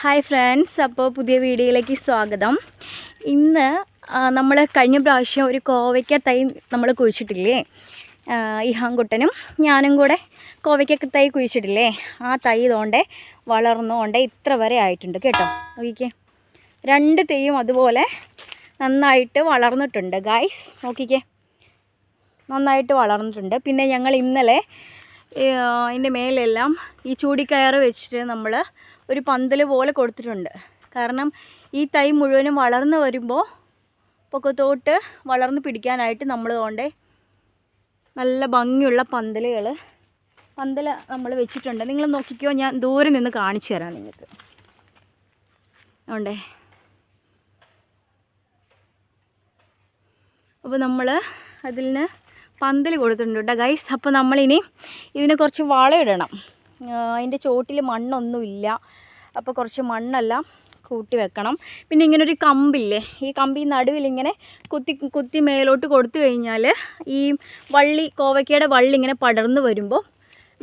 Hi friends അപ്പോൾ പുതിയ വീഡിയോയിലേക്ക് സ്വാഗതം. ഇന്ന് നമ്മൾ കഴിഞ്ഞ പ്രാവശ്യം ഒരു കോവയ്ക്ക തൈ നമ്മൾ കുഴിച്ചിട്ടില്ലേ? ഇഹാൻകുട്ടനും ഞാനും കൂടെ കോവയ്ക്ക തൈ കുഴിച്ചിട്ടില്ലേ? ആ തൈ തോണ്ടേ വളർന്നുകൊണ്ടേ ഇത്ര വരെ ആയിട്ടുണ്ട് കേട്ടോ. നോക്കിക്കേ. രണ്ട് തെയ്യും അതുപോലെ നന്നായിട്ട് വളർന്നിട്ടുണ്ട് ഗായ്സ് നോക്കിക്കേ. നന്നായിട്ട് വളർന്നിട്ടുണ്ട്. പിന്നെ ഞങ്ങൾ ഇന്നലെ അതിന്റെ മേലെല്ലാം ഈ ചൂടിക്കയർ വെച്ചിട്ട് നമ്മൾ ഒരു പന്തൽ പോലെ കൊടുത്തിട്ടുണ്ട്. കാരണം ഈ തൈ മുഴുവനും വളർന്ന് വരുമ്പോൾ പൊക്കത്തോട്ട് വളർന്ന് പിടിക്കാനായിട്ട് നമ്മൾ കൊണ്ടേ നല്ല ഭംഗിയുള്ള പന്തലുകൾ പന്തൽ നമ്മൾ വെച്ചിട്ടുണ്ട്. നിങ്ങൾ നോക്കിക്കോ ഞാൻ ദൂരെ നിന്ന് കാണിച്ചു തരാം നിങ്ങൾക്ക്. ഉണ്ടേ അപ്പോൾ നമ്മൾ അതിന് പന്തൽ കൊടുത്തിട്ടുണ്ട് കേട്ടോ ഗൈസ് അപ്പോൾ നമ്മളിനി ഇതിന് കുറച്ച് വളമിടണം അതിന്റെ ചോട്ടിൽ മണ്ണൊന്നുമില്ല. അപ്പോൾ കുറച്ച് മണ്ണെല്ലാം കൂട്ടി വെക്കണം. പിന്നെ ഇങ്ങനെ ഒരു കമ്പില്ലേ ഈ കമ്പി നടുവിൽ ഇങ്ങനെ കുത്തി കുത്തി മേലോട്ട് കൊടുത്തു കഴിഞ്ഞാൽ ഈ വള്ളി കോവയ്ക്കയുടെ വള്ളി ഇങ്ങനെ പടർന്ന് വരുമ്പോൾ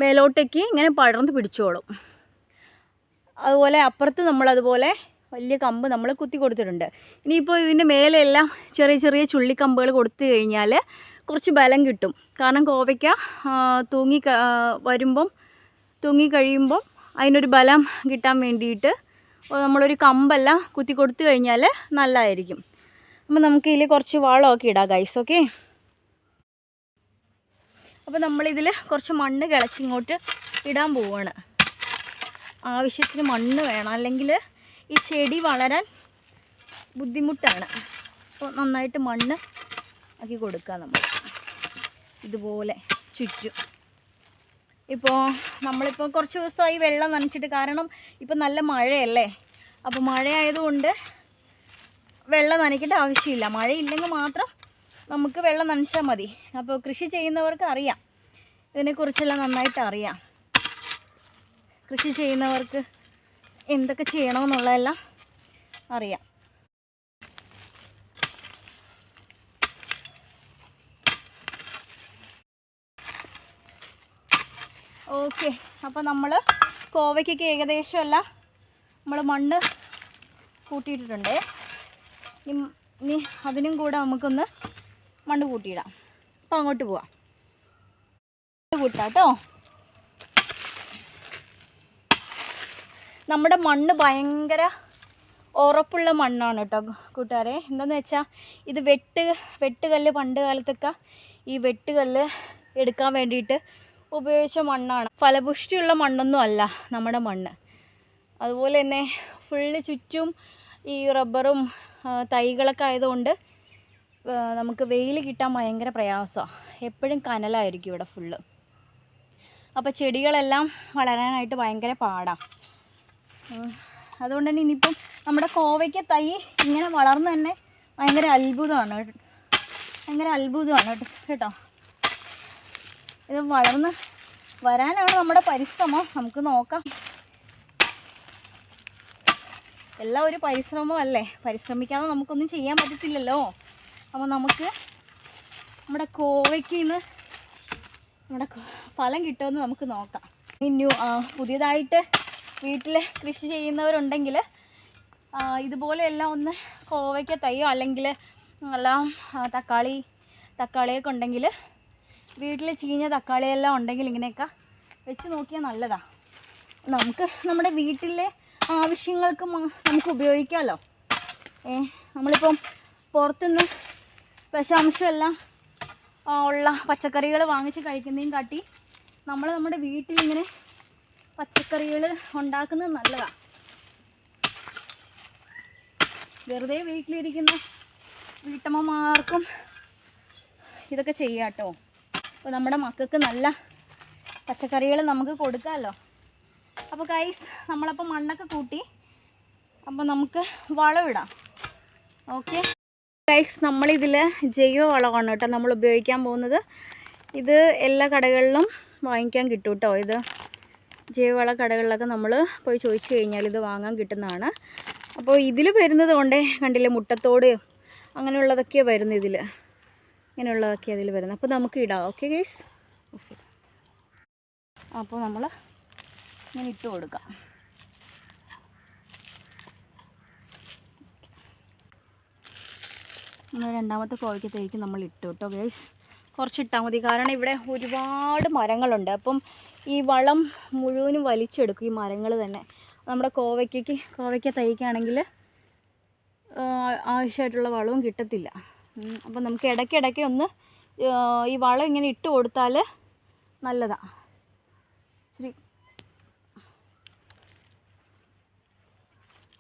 മേലോട്ടേക്ക് ഇങ്ങനെ പടർന്ന് പിടിച്ചോളും. അതുപോലെ അപ്പുറത്ത് നമ്മളതുപോലെ വലിയ കമ്പ് നമ്മൾ കുത്തി കൊടുത്തിട്ടുണ്ട്. ഇനിയിപ്പോൾ ഇതിന്റെ മേലെയെല്ലാം ചെറിയ ചെറിയ ചുള്ളിക്കമ്പുകൾ കൊടുത്തു കഴിഞ്ഞാൽ കുറച്ച് ബലം കിട്ടും. കാരണം കോവയ്ക്ക തൂങ്ങി വരുമ്പം കഴിയുമ്പോൾ അതിനൊരു ബലം കിട്ടാൻ വേണ്ടിയിട്ട് നമ്മളൊരു കമ്പെല്ലാം കുത്തി കൊടുത്തു കഴിഞ്ഞാൽ നല്ലതായിരിക്കും. അപ്പോൾ നമുക്ക് ഇതിൽ കുറച്ച് വളമൊക്കെ ഇടാം ഗൈസ് ഓക്കെ അപ്പോൾ നമ്മളിതിൽ കുറച്ച് മണ്ണ് കിളച്ചിങ്ങോട്ട് ഇടാൻ പോവുകയാണ് ആവശ്യത്തിന് മണ്ണ് വേണം അല്ലെങ്കിൽ ഈ ചെടി വളരാൻ ബുദ്ധിമുട്ടാണ്. അപ്പോൾ നന്നായിട്ട് മണ്ണ് ആക്കി കൊടുക്കുക നമ്മൾ ഇതുപോലെ ചുറ്റും. ഇപ്പോൾ നമ്മളിപ്പോൾ കുറച്ച് ദിവസമായി വെള്ളം നനച്ചിട്ട് കാരണം ഇപ്പം നല്ല മഴയല്ലേ? അപ്പോൾ മഴയായതുകൊണ്ട് വെള്ളം നനയ്ക്കേണ്ട ആവശ്യമില്ല. മഴയില്ലെങ്കിൽ മാത്രം നമുക്ക് വെള്ളം നനച്ചാൽ മതി. അപ്പോൾ കൃഷി ചെയ്യുന്നവർക്ക് അറിയാം. ഇതിനെക്കുറിച്ചെല്ലാം നന്നായിട്ട് അറിയാം. കൃഷി ചെയ്യുന്നവർക്ക് എന്തൊക്കെ ചെയ്യണമെന്നുള്ളതെല്ലാം അറിയാം. ഓക്കെ. അപ്പോൾ നമ്മൾ കോവയ്ക്കൊക്കെ ഏകദേശം അല്ല നമ്മൾ മണ്ണ് കൂട്ടിയിട്ടിട്ടുണ്ട്. ഇനി അതിനും കൂടെ നമുക്കൊന്ന് മണ്ണ് കൂട്ടിയിടാം. അപ്പോൾ അങ്ങോട്ട് പോവാം. കൂട്ടാം കേട്ടോ. നമ്മുടെ മണ്ണ് ഭയങ്കര ഉറപ്പുള്ള മണ്ണാണ് കേട്ടോ കൂട്ടുകാരെ. എന്താണെന്ന് വെച്ചാൽ ഇത് വെട്ട് വെട്ടുകല്ല് പണ്ട് കാലത്തൊക്കെ ഈ വെട്ടുകല്ല് എടുക്കാൻ വേണ്ടിയിട്ട് ഉപയോഗിച്ച മണ്ണാണ്. ഫലപുഷ്ടിയുള്ള മണ്ണൊന്നും അല്ല നമ്മുടെ മണ്ണ്. അതുപോലെ തന്നെ ഫുള്ള് ചുറ്റും ഈ റബ്ബറും തൈകളൊക്കെ ആയതുകൊണ്ട് നമുക്ക് വെയിൽ കിട്ടാൻ ഭയങ്കര പ്രയാസമാണ് എപ്പോഴും കനലായിരിക്കും ഇവിടെ ഫുള്ള്. അപ്പോൾ ചെടികളെല്ലാം വളരാനായിട്ട് ഭയങ്കര പാടാണ് അതുകൊണ്ട് തന്നെ ഇനിയിപ്പം നമ്മുടെ കോവയ്ക്ക തൈ ഇങ്ങനെ വളർന്നു തന്നെ ഭയങ്കര അത്ഭുതമാണ്. ഭയങ്കര അത്ഭുതമാണ് കേട്ടോ. ഇത് വളർന്ന് വരാനാണ് നമ്മുടെ പരിശ്രമം. നമുക്ക് നോക്കാം. എല്ലാം ഒരു പരിശ്രമം അല്ലേ? പരിശ്രമിക്കാതെ നമുക്കൊന്നും ചെയ്യാൻ പറ്റത്തില്ലല്ലോ. അപ്പോൾ നമുക്ക് നമ്മുടെ കോവയ്ക്ക് ഇന്ന് നമ്മുടെ ഫലം കിട്ടുമെന്ന് നമുക്ക് നോക്കാം. ഇനി പുതിയതായിട്ട് വീട്ടിൽ കൃഷി ചെയ്യുന്നവരുണ്ടെങ്കിൽ ഇതുപോലെ എല്ലാം ഒന്ന് കോവയ്ക്ക തയ്യോ അല്ലെങ്കിൽ എല്ലാം തക്കാളി തക്കാളിയൊക്കെ ഉണ്ടെങ്കിൽ വീട്ടിൽ ചീഞ്ഞ തക്കാളിയെല്ലാം ഉണ്ടെങ്കിൽ ഇങ്ങനെയൊക്കെ വെച്ച് നോക്കിയാൽ നല്ലതാണ് നമുക്ക് നമ്മുടെ വീട്ടിലെ ആവശ്യങ്ങൾക്ക് നമുക്ക് ഉപയോഗിക്കാമല്ലോ ഏ നമ്മളിപ്പം പുറത്തുനിന്ന് വിഷാംശമെല്ലാം ഉള്ള പച്ചക്കറികൾ വാങ്ങിച്ച് കഴിക്കുന്നതും കാട്ടി നമ്മൾ നമ്മുടെ വീട്ടിലിങ്ങനെ പച്ചക്കറികൾ ഉണ്ടാക്കുന്നത് നല്ലതാണ് വെറുതെ വീട്ടിലിരിക്കുന്ന വീട്ടമ്മമാർക്കും ഇതൊക്കെ ചെയ്യാം കേട്ടോ അപ്പോൾ നമ്മുടെ മക്കൾക്ക് നല്ല പച്ചക്കറികൾ നമുക്ക് കൊടുക്കാമല്ലോ. അപ്പോൾ കൈസ് നമ്മളപ്പോൾ മണ്ണൊക്കെ കൂട്ടി അപ്പോൾ നമുക്ക് വളമിടാം ഓക്കെ കൈസ് നമ്മളിതിൽ ജൈവ വളമാണ് കേട്ടോ നമ്മൾ ഉപയോഗിക്കാൻ പോകുന്നത്. ഇത് എല്ലാ കടകളിലും വാങ്ങിക്കാൻ കിട്ടും കേട്ടോ. ഇത് ജൈവവള കടകളിലൊക്കെ നമ്മൾ പോയി ചോദിച്ചു കഴിഞ്ഞാൽ ഇത് വാങ്ങാൻ കിട്ടുന്നതാണ്. അപ്പോൾ ഇതിൽ വരുന്നത് കൊണ്ടേ കണ്ടില്ലേ മുട്ടത്തോട് അങ്ങനെയുള്ളതൊക്കെയാണ് വരുന്നത് ഇതിൽ ഇങ്ങനെയുള്ളതൊക്കെ അതിൽ വരുന്നത്. അപ്പോൾ നമുക്ക് ഇടാം. ഓക്കെ ഗൈസ് ഓക്കെ അപ്പോൾ നമ്മൾ ഇങ്ങനെ ഇട്ട് കൊടുക്കാം. രണ്ടാമത്തെ കോഴിക്കത്തേക്ക് നമ്മൾ ഇട്ടു കേട്ടോ കുറച്ച് കുറച്ചിട്ടാൽ മതി. കാരണം ഇവിടെ ഒരുപാട് മരങ്ങളുണ്ട്. അപ്പം ഈ വളം മുഴുവനും വലിച്ചെടുക്കും ഈ മരങ്ങൾ തന്നെ. നമ്മുടെ കോവയ്ക്ക് കോവയ്ക്ക തൈക്കാണെങ്കിൽ ആവശ്യമായിട്ടുള്ള വളവും കിട്ടത്തില്ല. ഉം, അപ്പം നമുക്ക് ഇടയ്ക്കിടയ്ക്ക് ഒന്ന് ഈ വളം ഇങ്ങനെ ഇട്ട് കൊടുത്താൽ നല്ലതാണ് ശരി.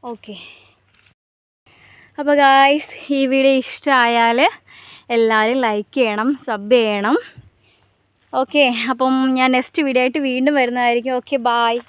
ഓക്കെ. അപ്പോൾ ഗായ്സ് ഈ വീഡിയോ ഇഷ്ടമായാൽ എല്ലാവരും ലൈക്ക് ചെയ്യണം സബ് ചെയ്യണം. ഓക്കെ അപ്പം ഞാൻ നെക്സ്റ്റ് വീഡിയോ ആയിട്ട് വീണ്ടും വരുന്നതായിരിക്കും. Okay bye